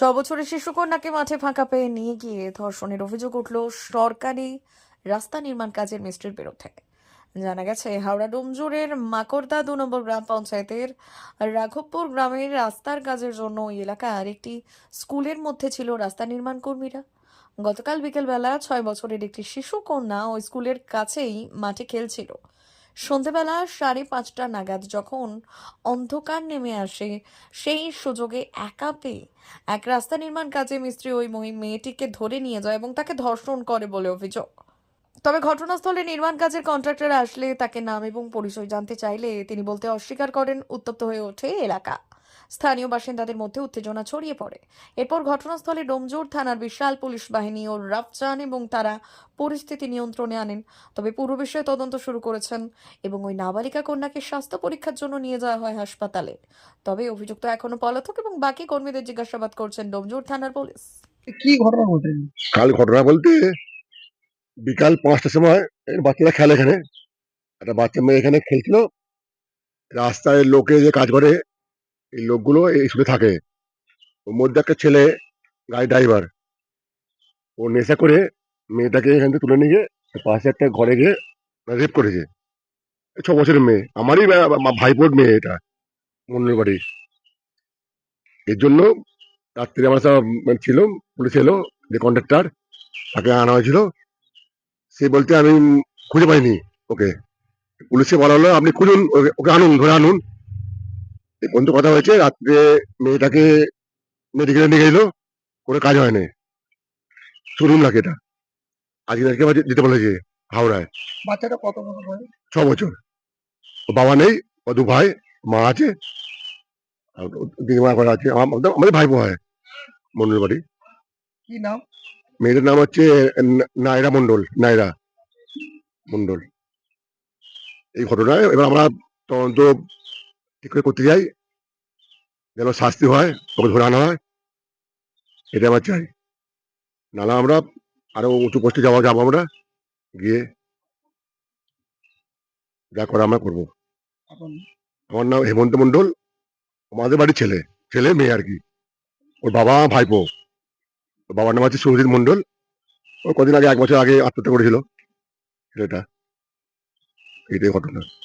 ছ বছরের শিশুকন্যাকে মাঠে ফাঁকা পেয়ে নিয়ে গিয়ে ধর্ষণের অভিযোগ উঠল সরকারি রাস্তা নির্মাণ কাজের মিস্ত্রির বিরুদ্ধে। জানা গেছে, হাওড়া ডোমজুরের মাকড়দা দু নম্বর গ্রাম পঞ্চায়েতের রাঘবপুর গ্রামের রাস্তার কাজের জন্য ওই এলাকার একটি স্কুলের মধ্যে ছিল রাস্তা নির্মাণ কর্মীরা। গতকাল বিকেলবেলা ছয় বছরের একটি শিশু কন্যা ওই স্কুলের কাছেই মাঠে খেলছিল। সন্ধেবেলা সাড়ে পাঁচটা নাগাদ যখন অন্ধকার নেমে আসে, সেই সুযোগে একা পেয়ে এক রাস্তা নির্মাণ কাজে মিস্ত্রি ওই মহি- মেয়েটিকে ধরে নিয়ে যায় এবং তাকে ধর্ষণ করে বলে অভিযোগ। তবে ঘটনাস্থলে নির্মাণ কাজের কন্ট্রাক্টর আসলে তাকে নাম এবং পরিচয় জানতে চাইলে তিনি বলতে অস্বীকার করেন, উত্তপ্ত হয়ে ওঠে এলাকা। স্থানীয় বাসিন্দাদের মধ্যে উত্তেজনা ছড়িয়ে পড়ে। এরপর ঘটনাস্থলে ডোমজোর থানার বিশাল পুলিশ বাহিনী ও রাফ যান এবং তারা পরিস্থিতি নিয়ন্ত্রণে আনেন। তবে পুরো বিষয়ে তদন্ত শুরু করেছেন এবং ওই নাবালিকা কন্যাকে স্বাস্থ্য পরীক্ষার জন্য নিয়ে যাওয়া হয় হাসপাতালে। তবে অভিযুক্ত এখনও পলাতক এবং বাকি কর্মীদের জিজ্ঞাসাবাদ করছেন ডোমজোর থানার পুলিশ। কি ঘটনা ঘটে? কাল ঘটনা বলতে বিকাল পাঁচটার সময় বাচ্চারা খেলে এখানে। একটা বাচ্চা মেয়ে এখানে খেলছিল। রাস্তায় লোকে যে কাজ করে এই লোকগুলো এই স্কুলে থাকে। ওর মধ্যে একটা ছেলে গাড়ি ড্রাইভার ও নেশা করে মেয়েটাকে এখান থেকে তুলে নিয়ে পাশে একটা ঘরে গিয়ে রেপ করেছে। ছ বছরের মেয়ে। আমারই ভাইপোর মেয়ে এটা, মন্ডল বাড়ি। এর জন্য রাত্রে আমার সব মানে ছিল, পুলিশ এলো, যে কন্ট্রাক্টর তাকে আনা হয়েছিল। সে বলতে আমি খুঁজে পাইনি ওকে। পুলিশে বলা হলো, আপনি খুঁজুন, ওকে- ওকে আনুন, ধরে আনুন। এই পর্যন্ত কথা হয়েছে রাত্রে মেয়েটাকে মেডিকেলে নিয়ে গেল কোনো কাজ হয়নি। শুনুন নাকি এটা। আজকে আজকে আবার যেতে বলেছে হাওড়ায়। বাচ্চাটা কত বছর বয়স? ছ বছর। ও বাবা নেই ও দু ভাই মা আছে। আর দিদিমা করে আছে। আমার আমাদের ভাইপো হয় মন্ডল বাড়ি। কি নাম? মেয়েটার নাম হচ্ছে ন- নায়রা মন্ডল নায়রা মন্ডল। এই ঘটনায় এবার আমরা তদন্ত ঠিক করে করতে যাই? যেন শাস্তি হয় ওকে ধরে আনা হয়। এটা আমার চাই। নাহলে আমরা আরও উঁচু পোস্টে যাওয়া যাব আমরা। গিয়ে যা করা আমরা করব। আমার নাম হেমন্ত মন্ডল আমাদের বাড়ির ছেলে। ছেলে মেয়ে আর কি। ওর বাবা ভাইপো। ওর বাবার নাম হচ্ছে সুরজিৎ মন্ডল ও কদিন আগে এক বছর আগে আত্মহত্যা করেছিল। ছেলেটা এইটাই ঘটনা।